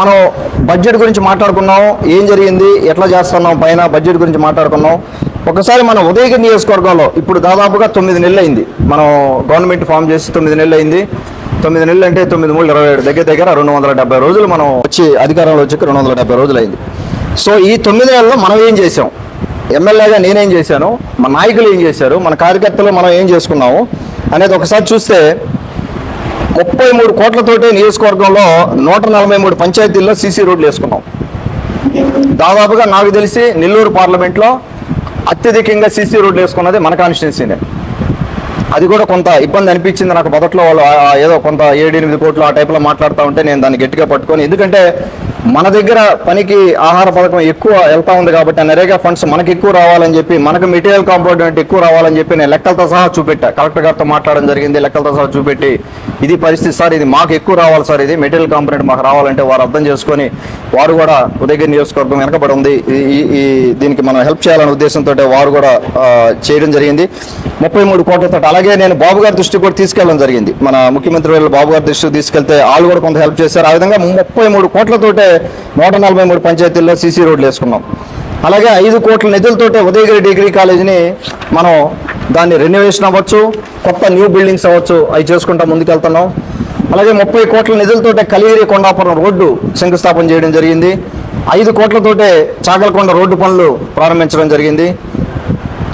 మనం బడ్జెట్ గురించి మాట్లాడుకున్నాం ఏం జరిగింది ఎట్లా చేస్తున్నాం పైన బడ్జెట్ గురించి మాట్లాడుకున్నాం. ఒకసారి మన ఉదయగిరి నియోజకవర్గంలో ఇప్పుడు దాదాపుగా తొమ్మిది నెలలు అయింది. మనం గవర్నమెంట్ ఫామ్ చేసి తొమ్మిది నెలలు అయింది. తొమ్మిది నెలలు అంటే తొమ్మిది మూడు ఇరవై ఏడు దగ్గర దగ్గర రెండు వందల డెబ్బై రోజులు మనం వచ్చి అధికారంలో వచ్చి రెండు వందల డెబ్బై రోజులు అయింది. సో ఈ తొమ్మిది నెలల్లో మనం ఏం చేసాం ఎమ్మెల్యేగా నేనేం చేశాను? మన నాయకులు ఏం చేశారు? మన కార్యకర్తలు మనం ఏం చేసుకున్నాము? అనేది ఒకసారి చూస్తే ముప్పై మూడు కోట్లతోటి నియోజకవర్గంలో నూట నలభై మూడు పంచాయతీల్లో సీసీ రోడ్లు వేసుకున్నాం. దాదాపుగా నాకు తెలిసి నెల్లూరు పార్లమెంట్లో అత్యధికంగా సీసీ రోడ్లు వేసుకున్నది మన కాన్స్టిట్యున్సీనే అది కూడా కొంత ఇబ్బంది అనిపించింది నాకు మొదట్లో వాళ్ళు ఏదో కొంత ఏడు ఎనిమిది కోట్లు ఆ టైప్లో మాట్లాడుతూ ఉంటే నేను దాన్ని గట్టిగా పట్టుకొని ఎందుకంటే మన దగ్గర పనికి ఆహార పథకం ఎక్కువ వెళ్తా ఉంది కాబట్టి ఆ నరేగా ఫండ్స్ మనకి ఎక్కువ రావాలని చెప్పి మనకు మెటీరియల్ కాంపోనెంట్ ఎక్కువ రావాలని చెప్పి నేను లెక్కలతో సహా చూపెట్టా. కలెక్టర్ గారితో మాట్లాడడం జరిగింది లెక్కలతో సహా చూపెట్టి ఇది పరిస్థితి సార్ ఇది మాకు ఎక్కువ రావాలి సార్ ఇది మెటీరియల్ కాంపోనెంట్ మాకు రావాలంటే వారు అర్థం చేసుకొని వారు కూడా ఉదయగిరి నియోజకవర్గం వెనకబడి ఉంది. ఈ- ఈ- దీనికి మనం హెల్ప్ చేయాలనే ఉద్దేశంతో వారు కూడా చేయడం జరిగింది. ముప్పై మూడు కోట్లతో అలాగే నేను బాబు గారి దృష్టికి కూడా తీసుకెళ్ళడం జరిగింది. మన ముఖ్యమంత్రి బాబు గారి దృష్టికి తీసుకెళ్తే వాళ్ళు కూడా కొంత హెల్ప్ చేశారు. ఆ విధంగా ముప్పై మూడు కోట్లతోటే నూట నలభై మూడు పంచాయతీల్లో సీసీ రోడ్లు వేసుకున్నాం. అలాగే ఐదు కోట్ల నిధులతోటే ఉదయగిరి డిగ్రీ కాలేజీని మనం దాన్ని రెన్యువేషన్ అవ్వచ్చు కొత్త న్యూ బిల్డింగ్స్ అవ్వచ్చు అవి చేసుకుంటా ముందుకెళ్తున్నాం. అలాగే ముప్పై కోట్ల నిధులతోటే కలిగిరి కొండాపురం రోడ్డు శంకుస్థాపన చేయడం జరిగింది. ఐదు కోట్లతోటే చాగలకొండ రోడ్డు పనులు ప్రారంభించడం జరిగింది.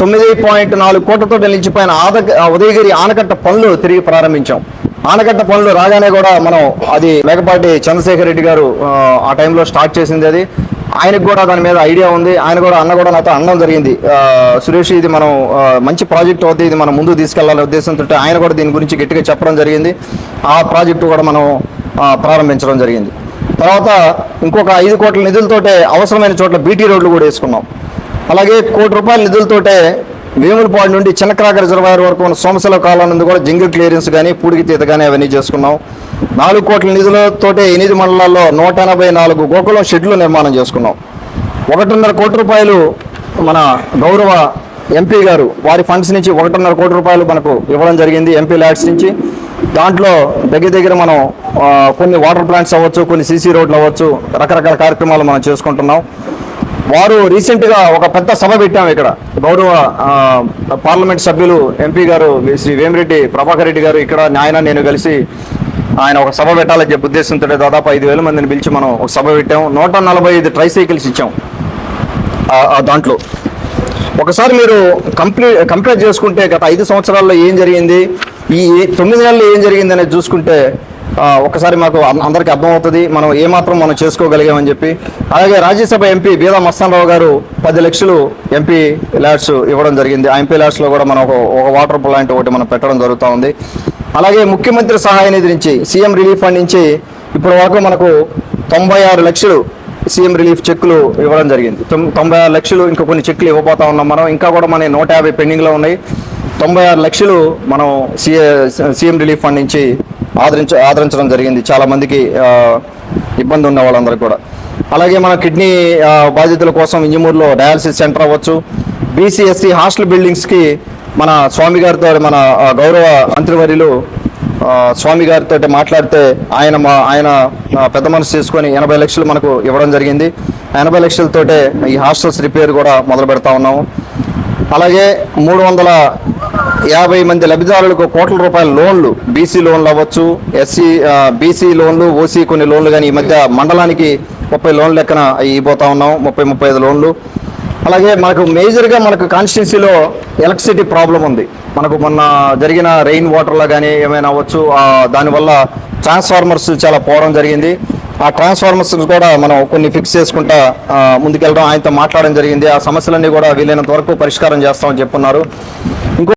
తొమ్మిది పాయింట్ నాలుగు కోట్లతో నిలిచిపోయిన ఆద ఉదయగిరి ఆనకట్ట పనులు తిరిగి ప్రారంభించాం. ఆనకట్ట పనులు రాగానే కూడా మనం అది మేకపాటి చంద్రశేఖర్ రెడ్డి గారు ఆ, టైంలో స్టార్ట్ చేసింది అది. ఆయనకు కూడా దాని మీద ఐడియా ఉంది. ఆయన కూడా అన్న కూడా నాతో అనడం జరిగింది. సురేష్ ఇది మనం మంచి ప్రాజెక్ట్ అవుతుంది ఇది మనం ముందుకు తీసుకెళ్ళాలనే ఉద్దేశంతో ఆయన కూడా దీని గురించి గట్టిగా చెప్పడం జరిగింది. ఆ ప్రాజెక్టు కూడా మనం ప్రారంభించడం జరిగింది. తర్వాత ఇంకొక ఐదు కోట్ల నిధులతోటే అవసరమైన చోట్ల బీటీ రోడ్లు కూడా వేసుకున్నాం. అలాగే కోటి రూపాయల నిధులతోటే వేములపాడు నుండి చిన్నక్రాక రిజర్వాయర్ వరకు ఉన్న సోమశల కాలం నుండి కూడా జింగిల్ క్లియరెన్స్ కానీ పూడికి తీత కానీ అవన్నీ చేసుకున్నాం. నాలుగు కోట్ల నిధులతోటే ఎనిమిది మండలాల్లో నూట ఎనభై నాలుగు గోకులం షెడ్లు నిర్మాణం చేసుకున్నాం. ఒకటిన్నర కోటి రూపాయలు మన గౌరవ ఎంపీ గారు వారి ఫండ్స్ నుంచి ఒకటిన్నర కోటి రూపాయలు మనకు ఇవ్వడం జరిగింది ఎంపీ ల్యాడ్స్ నుంచి. దాంట్లో దగ్గర దగ్గర మనం కొన్ని వాటర్ ప్లాంట్స్ అవ్వచ్చు కొన్ని సీసీ రోడ్లు అవ్వచ్చు రకరకాల కార్యక్రమాలు మనం చేసుకుంటున్నాం. వారు రీసెంట్గా ఒక పెద్ద సభ పెట్టాం ఇక్కడ. గౌరవ పార్లమెంట్ సభ్యులు ఎంపీ గారు శ్రీ వేమిరెడ్డి ప్రభాకర్ రెడ్డి గారు ఇక్కడ నాయన నేను కలిసి ఆయన ఒక సభ పెట్టాలని చెప్పి ఉద్దేశంతో దాదాపు ఐదు వేల మందిని పిలిచి మనం ఒక సభ పెట్టాం. నూట నలభై ఐదు ట్రైసైకిల్స్ ఇచ్చాం ఆ- దాంట్లో. ఒకసారి మీరు కంప్లీట్ కంపేర్ చేసుకుంటే గత ఐదు సంవత్సరాల్లో ఏం జరిగింది? ఈ తొమ్మిది నెలల్లో ఏం జరిగింది అనేది చూసుకుంటే ఒకసారి మాకు అందరికీ అర్థమవుతుంది. మనం ఏమాత్రం మనం చేసుకోగలిగామని చెప్పి. అలాగే రాజ్యసభ ఎంపీ బీదా మస్తానరావు గారు పది లక్షలు ఎంపీ ల్యాడ్స్ ఇవ్వడం జరిగింది. ఆ ఎంపీ ల్యాడ్స్లో కూడా మనం ఒక వాటర్ ప్లాంట్ ఒకటి మనం పెట్టడం జరుగుతూ ఉంది. అలాగే ముఖ్యమంత్రి సహాయ నిధి నుంచి సీఎం రిలీఫ్ ఫండ్ నుంచి ఇప్పటి వరకు మనకు తొంభై ఆరు లక్షలు సీఎం రిలీఫ్ చెక్కులు ఇవ్వడం జరిగింది. తొంభై ఆరు లక్షలు ఇంకా కొన్ని చెక్కులు ఇవ్వబోతా ఉన్నాం మనం. ఇంకా కూడా మన నూట యాభై పెండింగ్లో ఉన్నాయి. తొంభై ఆరు లక్షలు మనం సీఏ సీఎం రిలీఫ్ ఫండ్ నుంచి ఆదరించ ఆదరించడం జరిగింది. చాలా మందికి ఇబ్బంది ఉన్న వాళ్ళందరికీ కూడా. అలాగే మన కిడ్నీ బాధితుల కోసం ఇంజమూరులో డయాలసిస్ సెంటర్ అవ్వచ్చు. బీసీఎస్సీ హాస్టల్ బిల్డింగ్స్కి మన స్వామి గారితో మన గౌరవ మంత్రివర్యులు స్వామి గారితో మాట్లాడితే ఆయన మా ఆయన పెద్ద మనసు చేసుకొని ఎనభై లక్షలు మనకు ఇవ్వడం జరిగింది. ఆ ఎనభై లక్షలతోటే ఈ హాస్టల్స్ రిపేర్ కూడా మొదలు పెడతా ఉన్నాము. అలాగే మూడు వందల యాభై మంది లబ్ధిదారులకు కోట్ల రూపాయల లోన్లు బీసీ లోన్లు అవ్వచ్చు ఎస్సీ బీసీ లోన్లు ఓసీ కొన్ని లోన్లు కానీ ఈ మధ్య మండలానికి ముప్పై లోన్లు లెక్కన అవి ఇవ్వబోతా ఉన్నాం ముప్పై ముప్పై ఐదు లోన్లు. అలాగే మనకు మేజర్గా మనకు కాన్స్టిట్యున్సీలో ఎలక్ట్రిసిటీ ప్రాబ్లం ఉంది. మనకు మొన్న జరిగిన రెయిన్ వాటర్లో కానీ ఏమైనా అవ్వచ్చు దానివల్ల ట్రాన్స్ఫార్మర్స్ చాలా పోవడం జరిగింది. ఆ ట్రాన్స్ఫార్మర్స్ కూడా మనం కొన్ని ఫిక్స్ చేసుకుంటా ముందుకెళ్ళడం ఆయనతో మాట్లాడడం జరిగింది. ఆ సమస్యలన్నీ కూడా వీలైనంత వరకు పరిష్కారం చేస్తామని చెప్పున్నారు. ఇంకో